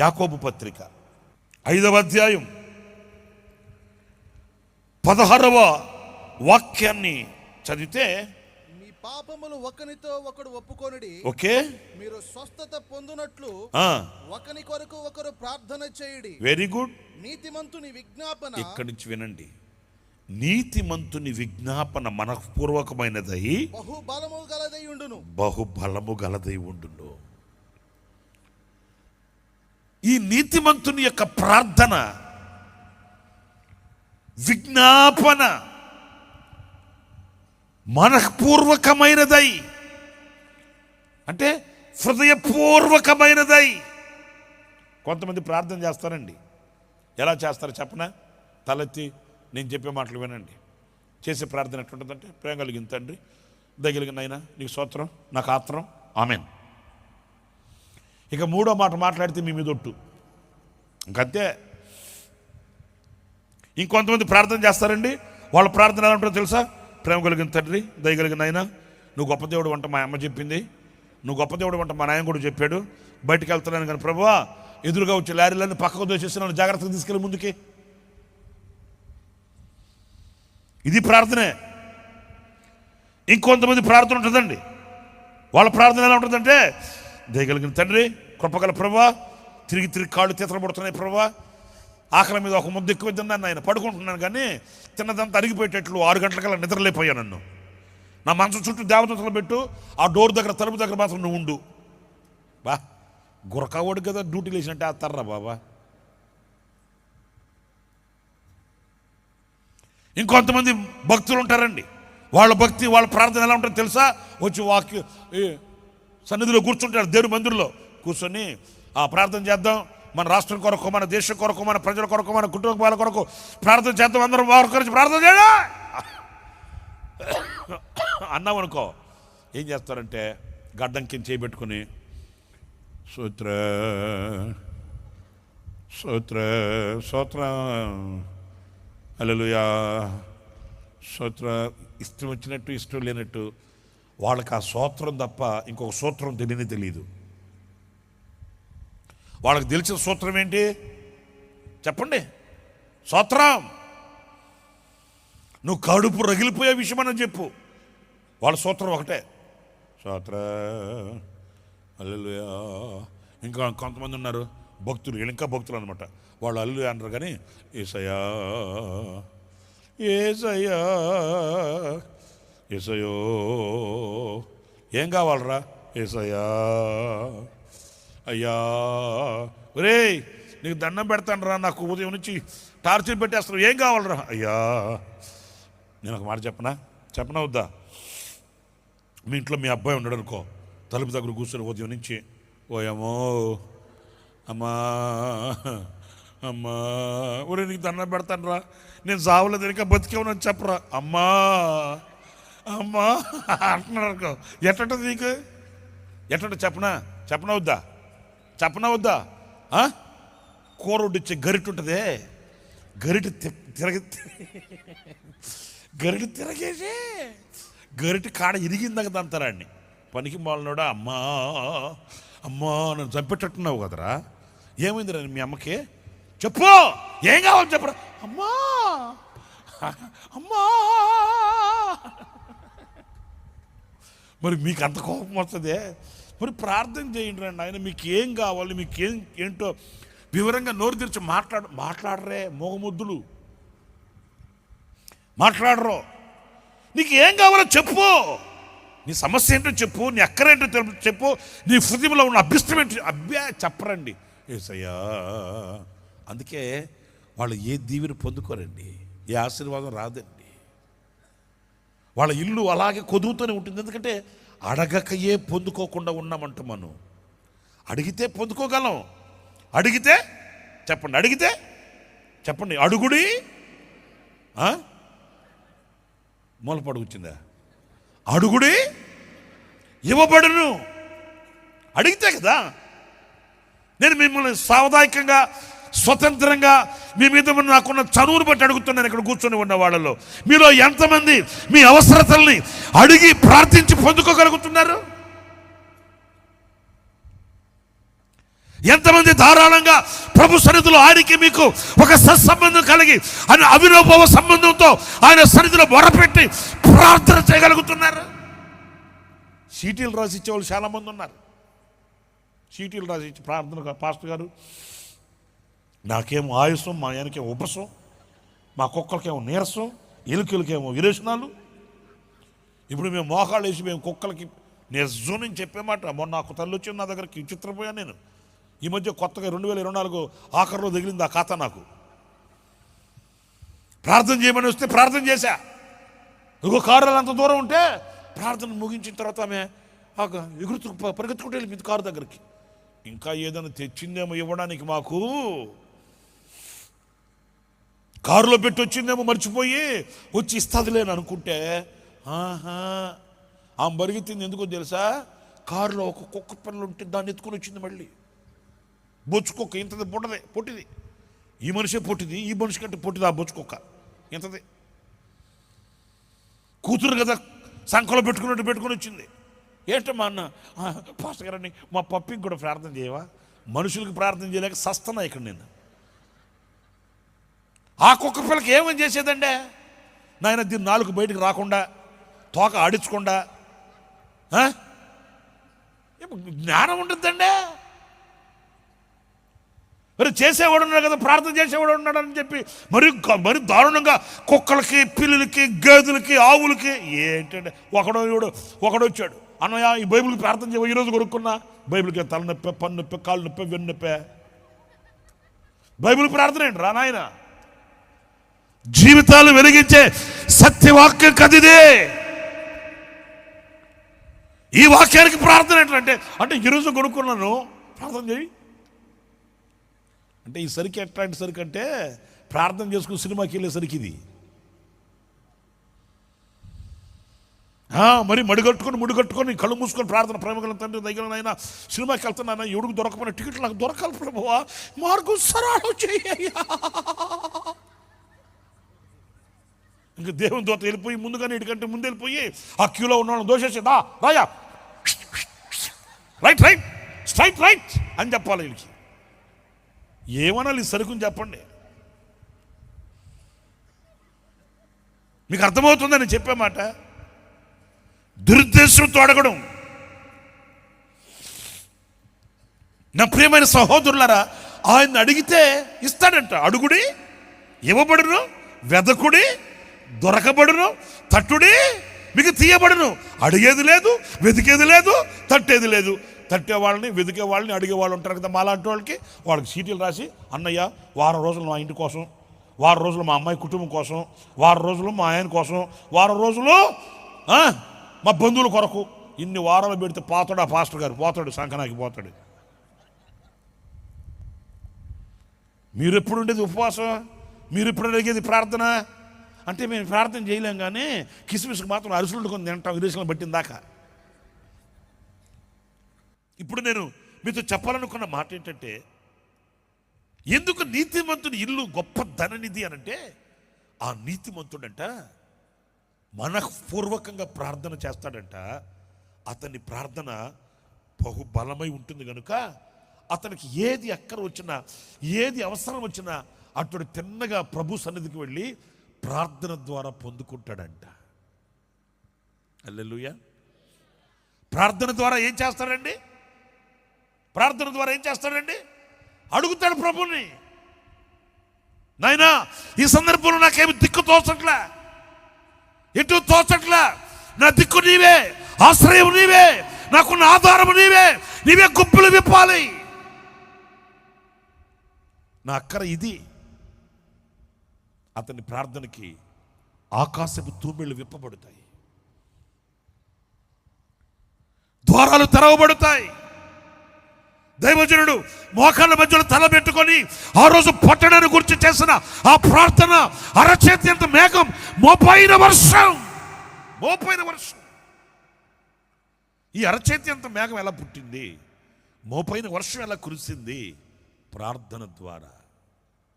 యాకోబు పత్రిక. ఐదవ అధ్యాయం. పదహారవ వాక్యాన్ని చదివితే మీ పాపములు ఒకనితో ఒకడు ఒప్పుకొనుడి. ఓకే? మీరు స్వస్థత పొందునట్లు ఒకని కొరకు ఒకరు ప్రార్థన చేయుడి. Very good. నీతిమంతుని విజ్ఞాపన. ఇక్కడి నుంచి వినండి. నీతిమంతుని విజ్ఞాపన మనఃపూర్వకమైనదై బహు బలము గలదై ఉండును. బహుబలము గలదై ఉండును. ఈ నీతిమంతుని యొక్క ప్రార్థన విజ్ఞాపన మనఃపూర్వకమైనదై అంటే హృదయపూర్వకమైనదై. కొంతమంది ప్రార్థన చేస్తారండి. ఎలా చేస్తారో చెప్పనా? తలెత్తి నేను చెప్పే మాటలు వినండి. చేసే ప్రార్థన ఎట్లుంటుందంటే ప్రేమ కలిగిన తండ్రి దగిలిగిన అయినా నీకు స్తోత్రం నాకు ఆత్రం. ఆమెను. ఇక మూడో మాట మాట్లాడితే మీ మీద ఒట్టు. ఇంకంతే. ఇంకొంతమంది ప్రార్థన చేస్తారండి. వాళ్ళ ప్రార్థన ఎలా ఉంటుందో తెలుసా? ప్రేమ కలిగిన తండ్రి దయగలిగిన ఆయన నువ్వు గొప్ప దేవుడు వంట మా అమ్మ చెప్పింది. నువ్వు గొప్ప దేవుడు అంట మా నాయన కూడా చెప్పాడు. బయటికి వెళ్తున్నాను కానీ ప్రభువా ఎదురుగా వచ్చే లారీలన్నీ పక్కకు దోచేసి నన్ను జాగ్రత్తగా తీసుకెళ్ళి ముందుకి. ఇది ప్రార్థనే. ఇంకొంతమంది ప్రార్థన ఉంటుందండి. వాళ్ళ ప్రార్థన ఎలా ఉంటుందంటే దయగలిగిన తండ్రి కృపగల ప్రభా తిరిగి తిరిగి కాళ్ళు తీతలబడుతున్నాయి ప్రభా. ఆకలి మీద ఒక ముద్ద ఎక్కువ తిన్నాను ఆయన పడుకుంటున్నాను కానీ తిన్నదంతా అరిగిపోయేటట్లు ఆరు గంటలకల్లా నిద్రలేపోయా నన్ను. నా మనసు చుట్టూ దేవతలు పెట్టు ఆ డోర్ దగ్గర తలుపు దగ్గర మాత్రం నువ్వు ఉండు. బా గురకావాడు కదా డ్యూటీ లేచినట్టే వేస్తారా బాబా. ఇంకొంతమంది భక్తులు ఉంటారండి. వాళ్ళ భక్తి వాళ్ళ ప్రార్థన ఎలా ఉంటుందో తెలుసా? వచ్చి వాక్యం సన్నిధిలో కూర్చుంటాడు దేవుని మందిరంలో. కూర్చొని ఆ ప్రార్థన చేద్దాం. మన రాష్ట్రం కొరకు మన దేశం కొరకు మన ప్రజల కొరకు మన కుటుంబాల కొరకు ప్రార్థన చేద్దాం. అందరం వారి గురించి ప్రార్థన చేయడా. అన్నాం అనుకో ఏం చేస్తారంటే గడ్డం కింద చేపెట్టుకుని సూత్ర సూత్ర సూత్ర అలలుయా సూత్ర ఇష్టం వచ్చినట్టు ఇష్టం లేనట్టు వాళ్ళకి ఆ సూత్రం తప్ప ఇంకొక సూత్రం తెలియని తెలియదు వాళ్ళకి తెలిసిన సూత్రం ఏంటి? చెప్పండి. సూత్రం. నువ్వు కడుపు రగిలిపోయే విషయం అని చెప్పు. వాళ్ళ సూత్రం ఒకటే. సూత్ర. అల్లుయా ఇంకా కొంతమంది ఉన్నారు. భక్తులు ఇంకా భక్తులు అనమాట వాళ్ళు అల్లు అన్నారు కానీ ఏసయ్యా ఏసయ్యా ఏసయో ఏం కావాలరా? ఏసయ్యా అయ్యా ఒరేయ్ నీకు దండం పెడతాను రా నాకు ఉదయం నుంచి టార్చర్ పెట్టేస్తాను ఏం కావాలరా? అయ్యా నేను ఒక మాట చెప్పనా? చెప్పనా వద్దా? మీ ఇంట్లో మీ అబ్బాయి ఉన్నాడు అనుకో తలుపు దగ్గర కూర్చొని ఉదయం నుంచి ఓయమ్మో అమ్మా అమ్మా ఒరే నీకు దండం పెడతాను రా నేను సావలేదు ఇంకా బతికే ఉన్నాను చెప్పరా? అమ్మా అమ్మా అంటున్నాడు అనుకో. నీకు? ఎట్టంట చెప్పనా? చెప్పనవద్దా చెప్పనవద్దా వద్దా? ఆ? కూర వడ్డిచ్చే గరిట ఉంటుందే. గరిటి తి- తిరగ గరిట తిరగేసి. గరిటి కాడ ఇరిగిందాక దంతారాడిని పనికి మాలనోడా అమ్మా అమ్మా నన్ను చంపేటట్టున్నావు కదరా. ఏమైంది రా మీ అమ్మకి? చెప్పు! ఏం కావాలి చెప్పరా? అమ్మా అమ్మా మరి మీకు అంత కోపం వస్తుంది? మరి ప్రార్థన చేయండి రండి. ఆయన మీకు ఏం కావాలి మీకు ఏం ఏంటో వివరంగా నోరు తెరిచి మాట్లాడ మాట్లాడరే మోగముద్దులు. మాట్లాడరు. నీకు ఏం కావాలో చెప్పు. నీ సమస్య ఏంటో చెప్పు నీ అక్కరేంటో తెలుపు చెప్పు. నీ హృదయంలో ఉన్న అభ్యస్తం ఏంటో? అభ్యా చెప్పరండి. ఏసయ్యా. అందుకే వాళ్ళు ఏ దీవిని పొందుకోరండి. ఏ ఆశీర్వాదం రాదండి. వాళ్ళ ఇల్లు అలాగే కొదుగుతూనే ఉంటుంది. ఎందుకంటే అడగకయే పొందుకోకుండా ఉన్నామంట మనం. అడిగితే పొందుకోగలం. అడిగితే చెప్పండి అడిగితే చెప్పండి. అడుగుడి మూలపడు వచ్చిందా? అడుగుడి ఇవ్వబడును. అడిగితే కదా. నేను మిమ్మల్ని సావధాయకంగా స్వతంత్రంగా మీ మీద నాకున్న చనువును బట్టి అడుగుతున్నాను ఇక్కడ కూర్చొని ఉన్న వాళ్ళలో. మీలో ఎంతమంది మీ అవసరతల్ని అడిగి ప్రార్థించి పొందుకోగలుగుతున్నారు? ఎంతమంది ధారాళంగా ప్రభు సన్నిధిలో ఆయనకి మీకు ఒక సత్సంబంధం కలిగి ఆయన అవినోభవ సంబంధంతో ఆయన సన్నిధిలో మొరపెట్టి ప్రార్థన చేయగలుగుతున్నారు? సీటీలు రాసిచ్చే వాళ్ళు చాలామంది ఉన్నారు. సీటీలు రాసిచ్చి ప్రార్థన పాస్టర్ గారు నాకేమో ఆయుసం మా ఆయనకేమో ఉపసం మా కుక్కలకేమో నీరసం ఎలుకలకేమో విరేచనాలు. ఇప్పుడు మేము మోకాళ్ళు వేసి మేము కుక్కలకి నిజం నేను చెప్పేమాట మొన్న నాకు తల్లి వచ్చి నా దగ్గరికి చిత్రపోయాను నేను. ఈ మధ్య కొత్తగా రెండు వేల ఇరవై నాలుగు ఆఖరిలో తగిలింది ఆ ఖాతా నాకు. ప్రార్థన చేయమని వస్తే ప్రార్థన చేశా. ఇంకో కారులో అంత దూరం ఉంటే ప్రార్థన ముగించిన తర్వాత ఆమె ఎగురుతు పరిగెత్తుకుంటే వెళ్ళి కారు దగ్గరికి. ఇంకా ఏదైనా తెచ్చిందేమో ఇవ్వడానికి మాకు. కారులో పెట్టి వచ్చిందేమో మర్చిపోయి వచ్చి ఇస్తుందిలే అనుకుంటే ఆహా ఆమె పరిగెత్తింది ఎందుకో తెలుసా? కారులో ఒక కుక్క పిల్లలు ఉంటే దాన్ని ఎత్తుకొని వచ్చింది మళ్ళీ. బొచ్చు కుక్క ఇంతది పొట్టదే పొట్టిది. ఈ మనిషే పొట్టిది ఈ మనిషి కంటే పొట్టిది ఆ బొచ్చు కుక్క ఇంతది. కూతురు కదా సంఖలో పెట్టుకున్నట్టు పెట్టుకొని వచ్చింది. ఏంటమ్మా అన్న? "ఆ, పాస్టర్ గారండి మా పప్పికి కూడా ప్రార్థన చేయవా? మనుషులకు ప్రార్థన చేయలేక సస్తనా ఇక్కడ నేను. ఆ కుక్క పిల్లకి ఏమని చేసేదండే? నాయన దీని నాలుగు బయటికి రాకుండా తోక ఆడించకుండా జ్ఞానం ఉంటుందండే. మరి చేసేవాడు ఉన్నాడు కదా ప్రార్థన చేసేవాడు ఉన్నాడు అని చెప్పి మరి మరి దారుణంగా కుక్కలకి పిల్లులకి గేదెలకి ఆవులకి ఏంటంటే ఒకడో ఇవిడు ఒకడు వచ్చాడు. అన్నయ్య ఈ బైబిల్కి ప్రార్థన చేయవు ఈరోజు కొనుక్కున్నా. బైబిల్కి తలనొప్పి పన్ను నొప్పి కాళ్ళు నొప్పి వెన్ను నొప్పి బైబిల్ ప్రార్థన ఏంటి రా నాయన? జీవితాలు వెలిగించే సత్యవాక్యం కదిదే ఈ వాక్యానికి ప్రార్థన ఎట్లంటే అంటే ఈరోజు కొనుక్కున్నాను ప్రార్థన చేయి. అంటే ఈ సరికి ఎట్లాంటి సరికి అంటే ప్రార్థన చేసుకుని సినిమాకి వెళ్ళే సరికి ఇది. ఆ, మరి మడిగట్టుకొని ముడిగట్టుకొని కళ్ళు మూసుకొని ప్రార్థన ప్రేమగల తండ్రి దగ్గర సినిమాకి వెళ్తున్నాను ఎవడికి దొరకపోయినా టికెట్ నాకు దొరకాలి ప్రభువా. మార్గం సరాలు చేయ ఇంకా దేవుని దోత వెళ్ళిపోయి ముందుగానే ఇటుకంటే ముందు వెళ్ళిపోయి ఆ క్యూలో ఉన్న దోషేసి దా రాయా. రైట్ రైట్ స్ట్రైట్ రైట్ అని చెప్పాలి వీళ్ళకి. ఏమనాలి సరుకుని చెప్పండి. మీకు అర్థమవుతుందని చెప్పే మాట. దురుద్దేశంతో అడగడం. నా ప్రియమైన సహోదరులారా ఆయన అడిగితే ఇస్తాడంట. అడుగుడి ఇవ్వబడును వెదకుడి దొరకబడును తట్టుడి మీకు తీయబడును. అడిగేది లేదు వెతికేది లేదు తట్టేది లేదు. తట్టే వాళ్ళని వెతికే వాళ్ళని అడిగే వాళ్ళు ఉంటారు కదా మాలాంటి వాళ్ళకి. వాళ్ళకి సీటీలు రాసి అన్నయ్య వారం రోజులు మా ఇంటి కోసం వారం రోజులు మా అమ్మాయి కుటుంబం కోసం వారం రోజులు మా ఆయన కోసం వారం రోజులు మా బంధువుల కొరకు. ఇన్ని వారాలు పెడితే పోతాడు ఆ పాస్టర్ గారు? పోతాడు సంకనాకి పోతాడు. మీరు ఎప్పుడు ఉండేది ఉపవాసం? మీరు ఎప్పుడు అడిగేది ప్రార్థన? అంటే మేము ప్రార్థన చేయలేం కానీ కిస్మిస్కి మాత్రం అరుసులు వండుకొని తింటాం విదేశంలో పట్టిన దాకా ఇప్పుడు నేను మీతో చెప్పాలనుకున్న మాట ఏంటంటే ఎందుకు నీతిమంతుని ఇల్లు గొప్ప ధననిధి అనంటే ఆ నీతిమంతుడంట మనఃపూర్వకంగా ప్రార్థన చేస్తాడంట. అతని ప్రార్థన బహుబలమై ఉంటుంది కనుక అతనికి ఏది అక్కర వచ్చినా ఏది అవసరం వచ్చినా అతడు తిన్నగా ప్రభు సన్నిధికి వెళ్ళి ప్రార్థన ద్వారా పొందుకుంటాడంట. అల్లెలుయ ప్రార్థన ద్వారా ఏం చేస్తాడండి? ప్రార్థన ద్వారా ఏం చేస్తాడండి? అడుగుతాడు ప్రభుని. నాయనా ఈ సందర్భంలో నాకేమి దిక్కు తోచట్లే. ఎటు తోచట్లే. నా దిక్కు నీవే ఆశ్రయం నీవే నాకున్న ఆధారము నీవే నీవే గుప్పులు విప్పాలి. నా అక్కర ఇది. అతని ప్రార్థనకి ఆకాశపు తూమిళ్ళు విప్పబడతాయి. ద్వారాలు తెరవబడతాయి. దైవజనుడు మోకాళ్ళ మధ్యలో తల పెట్టుకొని ఆ రోజు పట్టణాన్ని గురించి చేసిన ఆ ప్రార్థన అరచేతి అంత మేఘం మోపైన వర్షం మోపైన వర్షం. ఈ అరచేతి అంత మేఘం ఎలా పుట్టింది? మోపైన వర్షం ఎలా కురిసింది? ప్రార్థన ద్వారా.